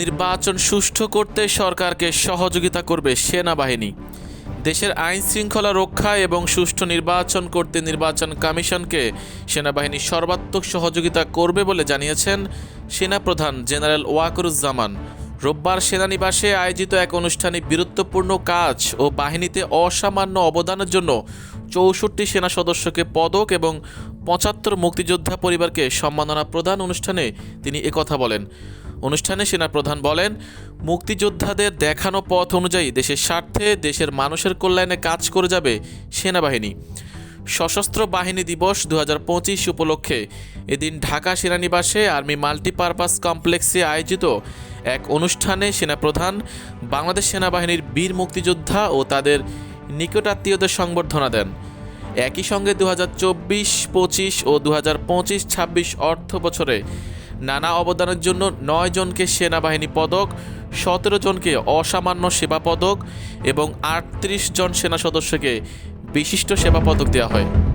নির্বাচন সুষ্ঠু করতে সরকারকে সহযোগিতা করবে সেনাবাহিনী। দেশের আইন শৃঙ্খলা রক্ষা এবং সুষ্ঠু নির্বাচন করতে নির্বাচন কমিশনকে সেনাবাহিনী সর্বাত্মক সহযোগিতা করবে বলে জানিয়েছেন সেনাপ্রধান জেনারেল ওয়াকরুজ্জামান। রোববার সেনানিবাসে আয়োজিত এক অনুষ্ঠানে বীরত্বপূর্ণ কাজ ও বাহিনীতে অসামান্য অবদানের জন্য চৌষট্টি সেনা সদস্যকে পদক এবং পঁচাত্তর মুক্তিযোদ্ধা পরিবারকে সম্মাননা প্রদান অনুষ্ঠানে তিনি একথা বলেন। অনুষ্ঠানে সেনাপ্রধান বলেন, মুক্তিযোদ্ধাদের দেখানো পথ অনুযায়ী দেশের স্বার্থে, দেশের মানুষের কল্যাণে কাজ করে যাবে সেনাবাহিনী। সশস্ত্র বাহিনী দিবস দু হাজার পঁচিশ উপলক্ষে এদিন ঢাকা সেনানিবাসে আর্মি মাল্টিপারপাস কমপ্লেক্সে আয়োজিত এক অনুষ্ঠানে সেনাপ্রধান, বাংলাদেশ সেনাবাহিনীর বীর মুক্তিযোদ্ধা ও তাদের নিকটাত্মীয়দের সংবর্ধনা দেন। একই সঙ্গে দু হাজার চব্বিশ, পঁচিশ ও দু হাজার পঁচিশ, ছাব্বিশ অর্থ বছরে নানা অবদানের জন্য নয় জনকে সেনাবাহিনী পদক, সতেরো জনকে অসামান্য সেবা পদক এবং আটত্রিশ জন সেনা সদস্যকে বিশিষ্ট সেবা পদক দেওয়া হয়।